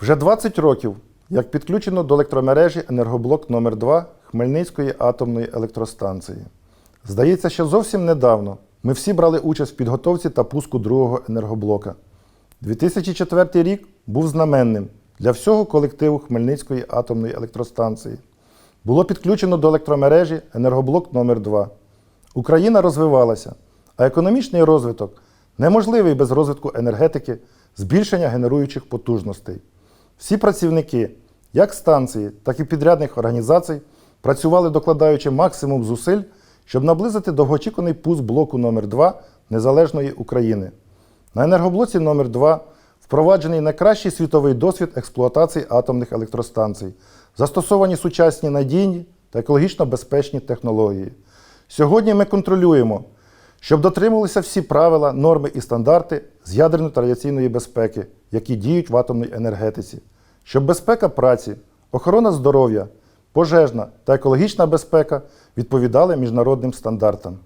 Вже 20 років, як підключено до електромережі енергоблок номер 2 Хмельницької атомної електростанції. Здається, що зовсім недавно ми всі брали участь в підготовці та пуску другого енергоблока. 2004 рік був знаменним для всього колективу Хмельницької атомної електростанції. Було підключено до електромережі енергоблок номер 2 Україна розвивалася, а економічний розвиток неможливий без розвитку енергетики, збільшення генеруючих потужностей. Всі працівники, як станції, так і підрядних організацій, працювали докладаючи максимум зусиль, щоб наблизити довгоочікуваний пуск блоку номер 2 Незалежної України. На енергоблоці номер 2 впроваджений найкращий світовий досвід експлуатації атомних електростанцій, застосовані сучасні надійні та екологічно безпечні технології. Сьогодні ми контролюємо, щоб дотримувалися всі правила, норми і стандарти з ядерної та радіаційної безпеки, які діють в атомній енергетиці, щоб безпека праці, охорона здоров'я, пожежна та екологічна безпека відповідали міжнародним стандартам.